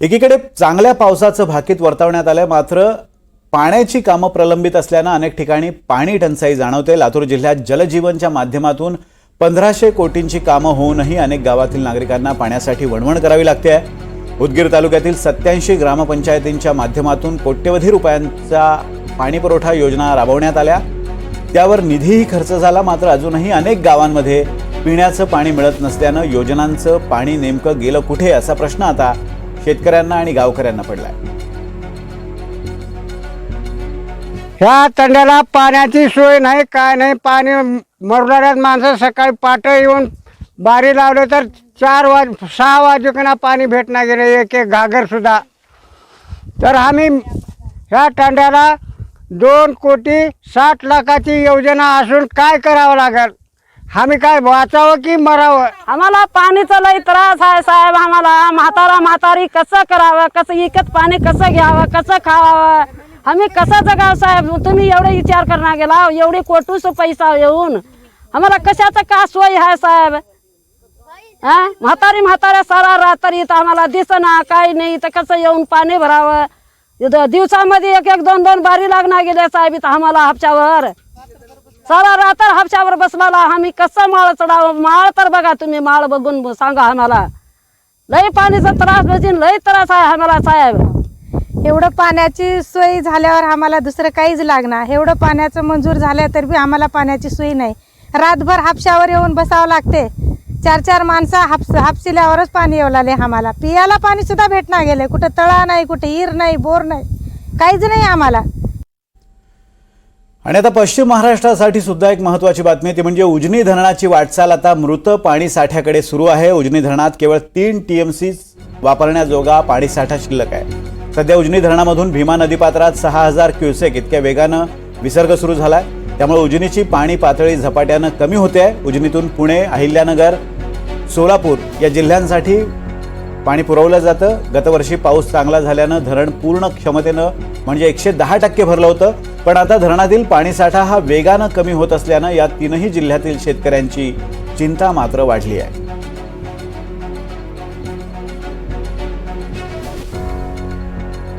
एकीकडे चांगल्या पावसाचं भाकीत वर्तवण्यात आलंय मात्र पाण्याची कामं प्रलंबित असल्यानं अनेक ठिकाणी पाणी टंचाई जाणवते. लातूर जिल्ह्यात जलजीवनच्या माध्यमातून पंधराशे कोटींची कामं होऊनही अनेक गावातील नागरिकांना पाण्यासाठी वणवण करावी लागते आहे. उदगीर तालुक्यातील सत्याऐंशी ग्रामपंचायतींच्या माध्यमातून कोट्यवधी रुपयांचा पाणीपुरवठा योजना राबवण्यात आल्या. त्यावर निधीही खर्च झाला मात्र अजूनही अनेक गावांमध्ये पिण्याचं पाणी मिळत नसल्यानं योजनांचं पाणी नेमकं गेलं कुठे असा प्रश्न आता शेतकऱ्यांना आणि गावकऱ्यांना पडलाय. ह्या तंड्याला पाण्याची सोय नाही काय नाही. पाणी मरणाऱ्यात माणसं सकाळी पाट येऊन बारी लावले तर चार वाज सहा वाजेकना पाणी भेटणार गेले एक एक घागर सुद्धा. तर आम्ही ह्या तांड्याला दोन कोटी साठ लाखाची योजना असून काय करावं लागेल? आम्ही काय वाचावं की मरावं? आम्हाला पाणीचा लई त्रास आहे साहेब आम्हाला. म्हातारा म्हातारी कसं करावं? कसं इकत पाणी कसं घ्यावं? कसं खावावं? आम्ही कसं जगावं साहेब? तुम्ही एवढे विचार करणार गेला. एवढी कोटूस पैसा येऊन. आम्हाला कशाचं का सोय आहे साहेब? हा? म्हातारी म्हाताऱ्या सारा रात्री तर आम्हाला दिसना काही नाही. तर कसं येऊन पाणी भरावं? दिवसामध्ये एक एक दोन दोन बारी लागणार गेले साहेब इथं आम्हाला हापच्यावर सारा रात्र हापशावर बसवाला आम्ही कसं माळ चढावं? माळ तर बघा तुम्ही माळ बघून सांगा आम्हाला. लई पाण्याचा त्रास म्हणजे लई त्रास आहे आम्हाला साहेब. एवढं पाण्याची सोय झाल्यावर आम्हाला दुसरं काहीच लागणार. एवढं पाण्याचं मंजूर झालं तर बी आम्हाला पाण्याची सोय नाही. रातभर हापशावर येऊन बसावं लागते. चार चार माणसं हापस हापसिल्यावरच पाणी येऊ लागले आम्हाला. पियाला पाणीसुद्धा भेटणार गेले कुठं तळा नाही कुठं हिर नाही बोर नाही. काहीच नाही आम्हाला. आणि आता पश्चिम महाराष्ट्रासाठी सुद्धा एक महत्त्वाची बातमी ती म्हणजे उजनी धरणाची वाटचाल आता मृत पाणी साठ्याकडे सुरू आहे. उजनी धरणात केवळ तीन टीएमसी वापरण्याजोगा पाणी साठा शिल्लक आहे. सध्या उजनी धरणामधून भीमा नदीपात्रात सहा हजार क्युसेक इतक्या वेगानं विसर्ग सुरू झालाय. त्यामुळे उजनीची पाणी पातळी झपाट्यानं कमी होते आहे. उजनीतून पुणे अहिल्यानगर सोलापूर या जिल्ह्यांसाठी पाणी पुरवलं जातं. गतवर्षी पाऊस चांगला झाल्यानं धरण पूर्ण क्षमतेनं म्हणजे एकशे दहा टक्के भरलं होतं. पण आता धरणातील पाणीसाठा हा वेगानं कमी होत असल्यानं या तीनही जिल्ह्यातील शेतकऱ्यांची चिंता मात्र वाढली आहे.